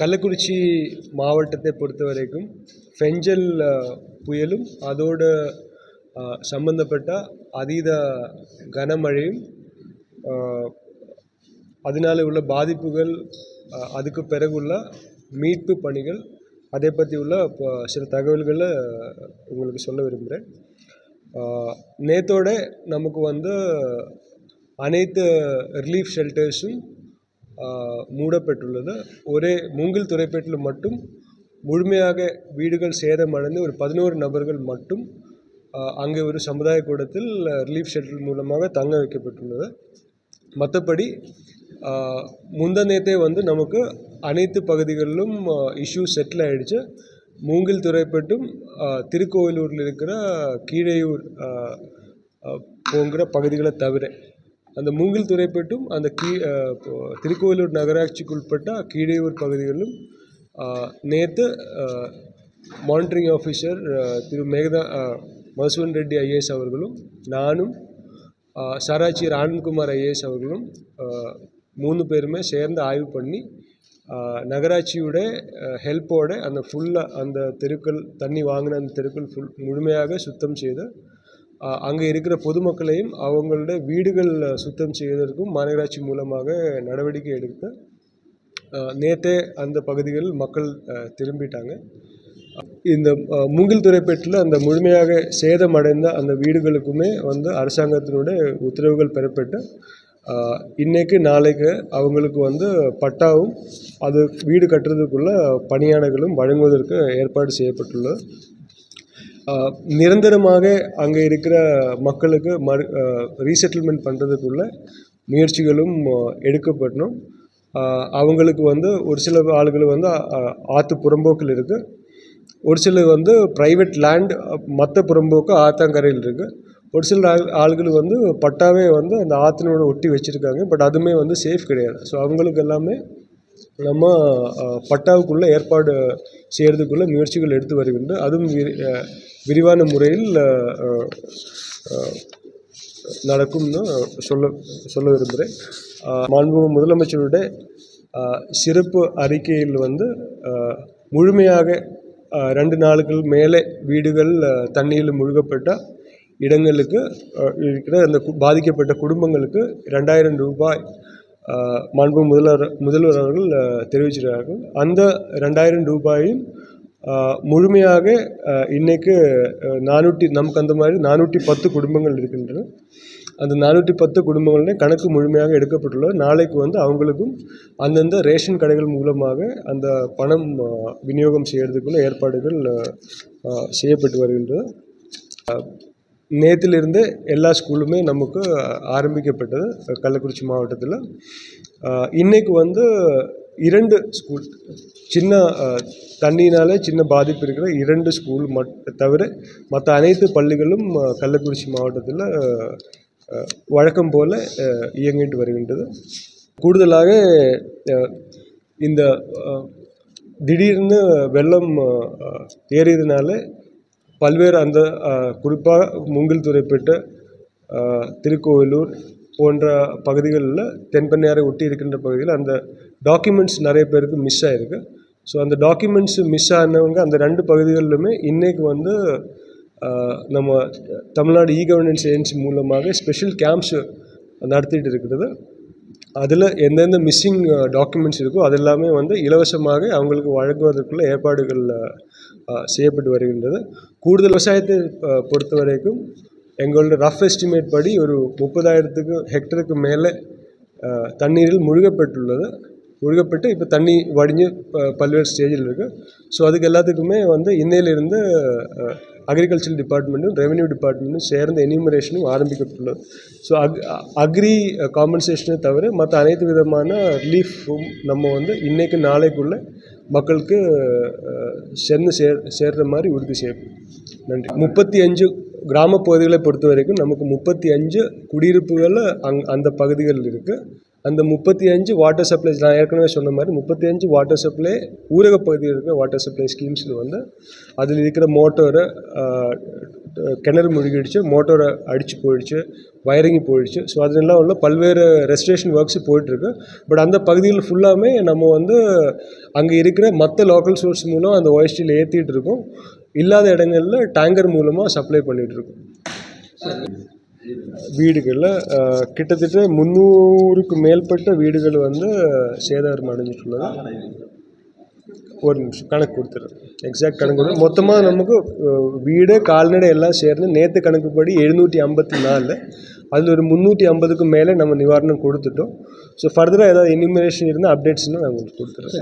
கள்ளக்குறிச்சி மாவட்டத்தை பொறுத்த வரைக்கும் ஃபெஞ்சல் புயலும் அதோடு சம்மந்தப்பட்ட சம்பந்தப்பட்ட அதீத கனமழையும் அதனால உள்ள பாதிப்புகள் அதுக்கு பிறகுள்ள மீட்பு பணிகள் அதை பற்றி உள்ள இப்போ சில தகவல்களை உங்களுக்கு சொல்ல விரும்புகிறேன். நேத்தோட நமக்கு வந்து அனைத்து ரிலீஃப் ஷெல்டர்ஸும் மூடப்பட்டுள்ளது. ஒரே மூங்கில் துறைப்பேட்டில் மட்டும் முழுமையாக வீடுகள் சேதமடைந்து ஒரு பதினோரு நபர்கள் மட்டும் அங்கே ஒரு சமுதாய கூடத்தில் ரிலீஃப் ஷெல்டர் மூலமாக தங்க வைக்கப்பட்டுள்ளது. மற்றபடி முந்தநேத்தே வந்து நமக்கு அனைத்து பகுதிகளிலும் இஷ்யூ செட்டில் ஆகிடுச்சு மூங்கில் துறைப்பட்டும் திருக்கோவிலூரில் இருக்கிற கீழையூர் போங்கிற பகுதிகளை தவிர. அந்த மூங்கில் துறைப்பட்டும் அந்த கீ ஆஹ், திருக்கோவிலூர் நகராட்சிக்குட்பட்ட கீழையூர் பகுதிகளிலும் நேற்று monitoring officer Thiru மேகதா மதுசூன் Reddy IAS அவர்களும் நானும் ஆஹ், சாராட்சியர் ஆனந்த்குமார் ஐஏஎஸ் அவர்களும் மூணு பேருமே சேர்ந்து ஆய்வு பண்ணி நகராட்சியோட ஹெல்ப்போட அந்த ஃபுல்லாக அந்த தெருக்கள் தண்ணி வாங்கின அந்த தெருக்கள் ஃபுல் முழுமையாக சுத்தம் செய்து அங்கே இருக்கிற பொதுமக்களையும் அவங்களோட வீடுகளில் சுத்தம் செய்வதற்கும் மாநகராட்சி மூலமாக நடவடிக்கை எடுத்து நேற்றே அந்த பகுதிகளில் மக்கள் திரும்பிட்டாங்க. இந்த மூங்கில் துறைப்பேட்டில் அந்த முழுமையாக சேதமடைந்த அந்த வீடுகளுக்குமே வந்து அரசாங்கத்தினுடைய உத்தரவுகள் பெறப்பட்டு இன்னைக்கு நாளைக்கு அவங்களுக்கு வந்து பட்டாவும் அது வீடு கட்டுறதுக்குள்ள பணியாளர்களும் வழங்குவதற்கு ஏற்பாடு செய்யப்பட்டுள்ளது. நிரந்தரமாக அங்கே இருக்கிற மக்களுக்கு மறு ரீசெட்டில்மெண்ட் பண்ணுறதுக்குள்ள முயற்சிகளும் எடுக்கப்படணும். அவங்களுக்கு வந்து ஒரு சில ஆளுகள் வந்து ஆற்று புறம்போக்கில் இருக்குது ஒரு சிலர் வந்து ப்ரைவேட் லேண்ட் மற்ற புறம்போக்கு ஆத்தாங்கரையில் இருக்குது ஒரு சில ஆள் ஆள்கள் வந்து பட்டாவே வந்து அந்த ஆற்றினோட ஒட்டி வச்சுருக்காங்க. பட் அதுவுமே வந்து சேஃப் கிடையாது. ஸோ அவங்களுக்கு எல்லாமே நம்ம பட்டாவுக்குள்ளே ஏற்பாடு செய்கிறதுக்குள்ளே முயற்சிகள் எடுத்து வருகின்ற அதுவும் விரிவான முறையில் நடக்கும்னு சொல்ல சொல்ல விரும்புகிறேன். மாண்புமிகு முதலமைச்சருடைய சிறப்பு அறிக்கையில் வந்து முழுமையாக ரெண்டு நாளுக்கு மேலே வீடுகள் தண்ணியில் முழுகப்பட்ட இடங்களுக்கு இருக்கிற அந்த பாதிக்கப்பட்ட குடும்பங்களுக்கு ரெண்டாயிரம் ரூபாய் மாண்பு முதல்வர் முதல்வர் அவர்கள் தெரிவிச்சிருக்கிறார்கள். அந்த ரெண்டாயிரம் ரூபாயும் முழுமையாக இன்றைக்கு நானூற்றி நமக்கு அந்த மாதிரி நானூற்றி பத்து குடும்பங்கள் இருக்கின்றன. அந்த நானூற்றி பத்து குடும்பங்களுடைய கணக்கு முழுமையாக எடுக்கப்பட்டுள்ளது. நாளைக்கு வந்து அவங்களுக்கும் அந்தந்த ரேஷன் கடைகள் மூலமாக அந்த பணம் விநியோகம் செய்கிறதுக்குள்ள ஏற்பாடுகள் செய்யப்பட்டு வருகின்றது. நேற்றிலிருந்து எல்லா ஸ்கூலுமே நமக்கு ஆரம்பிக்கப்பட்டது கள்ளக்குறிச்சி மாவட்டத்தில். இன்றைக்கு வந்து இரண்டு ஸ்கூல் சின்ன தண்ணினால் சின்ன பாதிப்பு இருக்கிற இரண்டு ஸ்கூல் மட் தவிர மற்ற அனைத்து பள்ளிகளும் கள்ளக்குறிச்சி மாவட்டத்தில் வழக்கம் போல் இயங்கிட்டு வருகின்றது. கூடுதலாக இந்த திடீர்னு வெள்ளம் ஏறியதுனால பல்வேறு அந்த குறிப்பாக மூங்கில் துறைப்பேட்டை திருக்கோவிலூர் போன்ற பகுதிகளில் தென்பெண்ணையாரை ஒட்டி இருக்கின்ற பகுதியில் அந்த டாக்குமெண்ட்ஸ் நிறைய பேருக்கு மிஸ் ஆகிருக்கு ஸோ அந்த டாக்குமெண்ட்ஸ் மிஸ் ஆனவங்க அந்த ரெண்டு பகுதிகளிலுமே இன்றைக்கு வந்து நம்ம தமிழ்நாடு இ கவர்னன்ஸ் ஏஜென்சி மூலமாக ஸ்பெஷல் கேம்ப்ஸ் நடத்திட்டு இருக்கிறது. அதில் எந்தெந்த மிஸ்ஸிங் டாக்குமெண்ட்ஸ் இருக்கோ அது எல்லாமே வந்து இலவசமாக அவங்களுக்கு வழங்குவதற்குள்ள ஏற்பாடுகள் செய்யப்பட்டு வருகின்றது. கூடுதல் விவசாயத்தை பொறுத்த வரைக்கும் எங்களோட ரஃப் எஸ்டிமேட் படி ஒரு முப்பதாயிரத்துக்கு ஹெக்டருக்கு மேலே தண்ணீரில் முழுகப்பட்டுள்ளது. முழுகப்பட்டு இப்போ தண்ணி வடிஞ்சு ப- பல்வேறு ஸ்டேஜில் இருக்குது ஸோ அதுக்கு எல்லாத்துக்குமே வந்து இன்னையிலிருந்து அக்ரிகல்ச்சர் டிபார்ட்மெண்ட்டும் ரெவென்யூ டிபார்ட்மெண்ட்டும் சேர்ந்து எனிமரேஷனும் ஆரம்பிக்கப்பட்டுள்ளது. ஸோ அக் அக்ரி காம்பன்சேஷனை தவிர மற்ற அனைத்து விதமான ரிலீஃபும் நம்ம வந்து இன்றைக்கு நாளைக்குள்ளே மக்களுக்கு சென்று சேர் சேர்ற மாதிரி உறுதி செய்யப்படும் நன்றி. முப்பத்தி அஞ்சு கிராம பகுதிகளை பொறுத்த வரைக்கும் நமக்கு முப்பத்தி அஞ்சு குடியிருப்புகள் அங் அந்த பகுதிகளில் இருக்குது அந்த முப்பத்தி அஞ்சு வாட்டர் சப்ளை நான் ஏற்கனவே சொன்ன மாதிரி முப்பத்தி அஞ்சு வாட்டர் சப்ளை ஊரக பகுதியில் இருக்கிற வாட்டர் சப்ளை ஸ்கீம்ஸில் வந்து அதில் இருக்கிற மோட்டோரை கிணறு முழுகிடுச்சு மோட்டோரை அடித்து போயிடுச்சு வயரிங் போயிடுச்சு. ஸோ அதெல்லாம் உள்ள பல்வேறு ரெஸ்ட்ரேஷன் ஒர்க்ஸ் போயிட்டுருக்கு. பட் அந்த பகுதிகள் ஃபுல்லாமே நம்ம வந்து அங்கே இருக்கிற மற்ற லோக்கல் சோர்ஸ் மூலம் அந்த ஒயஸ்டியில் ஏற்றிட்டு இருக்கோம். இல்லாத இடங்களில் டேங்கர் மூலமாக சப்ளை பண்ணிகிட்ருக்கோம் வீடுகளில் கிட்டத்தட்ட முந்நூறுக்கு மேற்பட்ட வீடுகள் வந்து சேதாரம் அடைஞ்சிட்டுள்ளது. ஒரு நிமிஷம் கணக்கு கொடுத்துறேன். எக்ஸாக்ட் கணக்கு கொடுத்து மொத்தமாக நமக்கு வீடு கால்நடை எல்லாம் சேர்ந்து நேற்று கணக்குப்படி எழுநூற்றி ஐம்பத்தி நாலு. அதில் ஒரு முந்நூற்றி ஐம்பதுக்கு மேலே நம்ம நிவாரணம் கொடுத்துட்டோம். ஸோ ஃபர்தராக ஏதாவது இனிமேஷன் இருந்தால் அப்டேட்ஸ்னால் நான் உங்களுக்கு கொடுத்துறேன்.